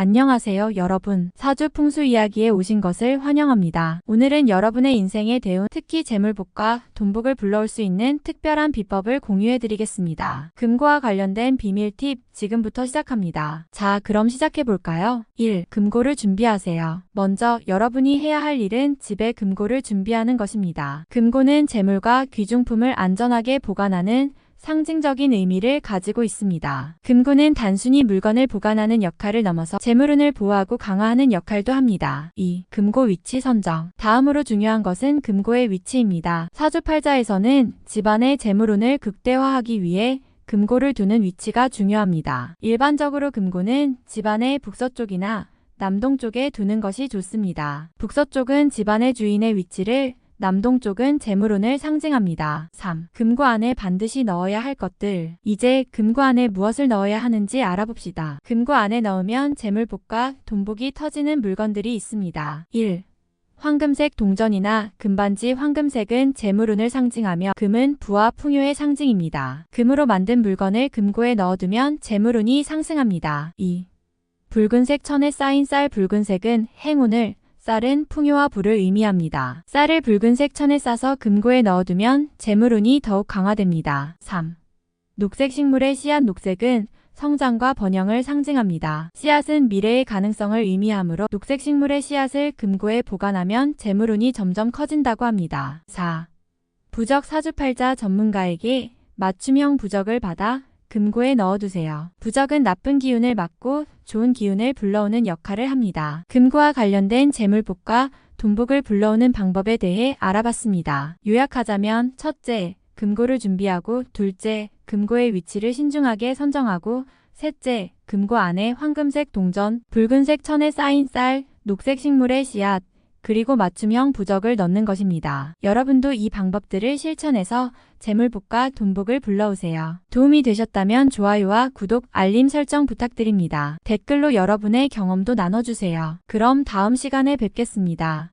안녕하세요, 여러분. 사주 풍수 이야기에 오신 것을 환영합니다. 오늘은 여러분의 인생에 대운 특히 재물복과 돈복을 불러올 수 있는 특별한 비법을 공유해 드리겠습니다. 금고와 관련된 비밀 팁 지금부터 시작합니다. 자, 그럼 시작해 볼까요? 1. 금고를 준비하세요. 먼저 여러분이 해야 할 일은 집에 금고를 준비하는 것입니다. 금고는 재물과 귀중품을 안전하게 보관하는 상징적인 의미를 가지고 있습니다. 금고는 단순히 물건을 보관하는 역할을 넘어서 재물운을 보호하고 강화하는 역할도 합니다. 2. 금고 위치 선정. 다음으로 중요한 것은 금고의 위치입니다. 사주팔자에서는 집안의 재물운을 극대화하기 위해 금고를 두는 위치가 중요합니다. 일반적으로 금고는 집안의 북서쪽이나 남동쪽에 두는 것이 좋습니다. 북서쪽은 집안의 주인의 위치를 남동쪽은 재물운을 상징합니다. 3. 금고 안에 반드시 넣어야 할 것들. 이제 금고 안에 무엇을 넣어야 하는지 알아봅시다. 금고 안에 넣으면 재물복과 돈복이 터지는 물건들이 있습니다. 1. 황금색 동전이나 금반지 황금색은 재물운을 상징하며 금은 부와 풍요의 상징입니다. 금으로 만든 물건을 금고에 넣어두면 재물운이 상승합니다. 2. 붉은색 천에 쌓인 쌀 붉은색은 행운을 쌀은 풍요와 부를 의미합니다. 쌀을 붉은색 천에 싸서 금고에 넣어두면 재물운이 더욱 강화됩니다. 3. 녹색 식물의 씨앗 녹색은 성장과 번영을 상징합니다. 씨앗은 미래의 가능성을 의미하므로 녹색 식물의 씨앗을 금고에 보관하면 재물운이 점점 커진다고 합니다. 4. 부적 사주팔자 전문가에게 맞춤형 부적을 받아 금고에 넣어두세요. 부적은 나쁜 기운을 막고 좋은 기운을 불러오는 역할을 합니다. 금고와 관련된 재물복과 돈복을 불러오는 방법에 대해 알아봤습니다. 요약하자면 첫째, 금고를 준비하고 둘째, 금고의 위치를 신중하게 선정하고 셋째, 금고 안에 황금색 동전, 붉은색 천에 쌓인 쌀, 녹색 식물의 씨앗, 그리고 맞춤형 부적을 넣는 것입니다. 여러분도 이 방법들을 실천해서 재물복과 돈복을 불러오세요. 도움이 되셨다면 좋아요와 구독, 알림 설정 부탁드립니다. 댓글로 여러분의 경험도 나눠주세요. 그럼 다음 시간에 뵙겠습니다.